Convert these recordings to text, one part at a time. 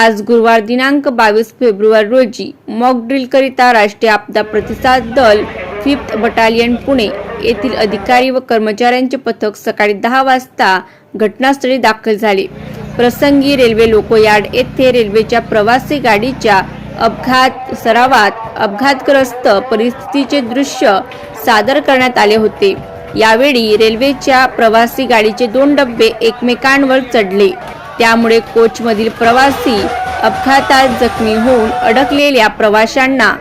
आज गुरुवार दिनांक बावीस फेब्रुवारी रोजी मॉक ड्रिलकरिता राष्ट्रीय आपदा प्रतिसाद दल फिफ्थ बटालियन पुणे येथील अधिकारी व कर्मचाऱ्यांचे पथक सकाळी दहा वाजता घटनास्थळी दाखल झाले. प्रसंगी रेल्वे लोकोयार्ड येथे रेल्वेच्या प्रवासी गाडीच्या अपघात सरावात अपघातग्रस्त परिस्थितीचे दृश्य सादर करण्यात आले होते. यावेळी रेल्वेच्या प्रवासी गाडीचे दोन डबे एकमेकांवर चढले. त्यामुळे कोचमधील प्रवासी अपघातात जखमी होऊन अडकलेल्या प्रवाशांना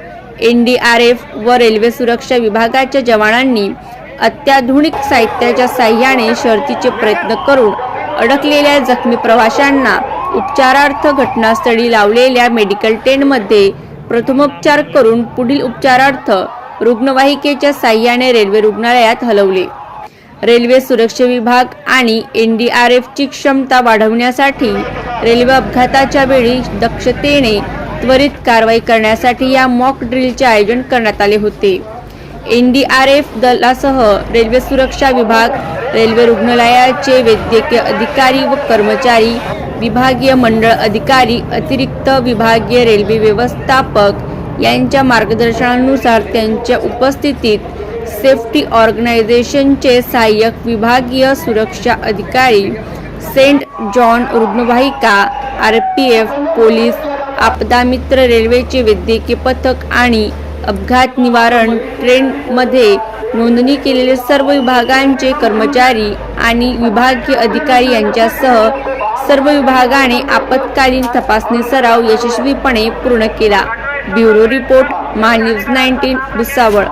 एन डी आर एफ व रेल्वे सुरक्षा विभागाच्या जवानांनी अत्याधुनिक साहित्याच्या साह्याने शर्तीचे प्रयत्न करून अडकलेल्या जखमी प्रवाशांना उपचारार्थ घटनास्थळी लावलेल्या मेडिकल टेंटमध्ये प्रथमोपचार करून पुढील उपचारार्थ रुग्णवाहिकेच्या साह्याने रेल्वे रुग्णालयात हलवले. रेल्वे सुरक्षा विभाग आणि एन डी आर एफची क्षमता वाढवण्यासाठी रेल्वे अपघाताच्या वेळी दक्षतेने त्वरित कारवाई करण्यासाठी या मॉक ड्रिलचे आयोजन करण्यात आले होते. एन डी आर एफ दलासह रेल्वे सुरक्षा विभाग रेल्वे रुग्णालयाचे वैद्यकीय अधिकारी व कर्मचारी विभागीय मंडळ अधिकारी अतिरिक्त विभागीय रेल्वे व्यवस्थापक यांच्या मार्गदर्शनानुसार त्यांच्या उपस्थितीत सेफ्टी ऑर्गनायझेशनचे सहाय्यक विभागीय सुरक्षा अधिकारी सेंट जॉन रुग्णवाहिका आर पी एफ पोलीस आपदामित्र रेल्वेचे वैद्यकीय पथक आणि अपघात निवारण ट्रेनमध्ये नोंदणी केलेले सर्व विभागांचे कर्मचारी आणि विभागीय अधिकारी यांच्यासह सर्व विभागाने आपत्कालीन तपासणी सराव यशस्वीपणे पूर्ण केला. Bureau report Mahanews nineteen Bhusawal.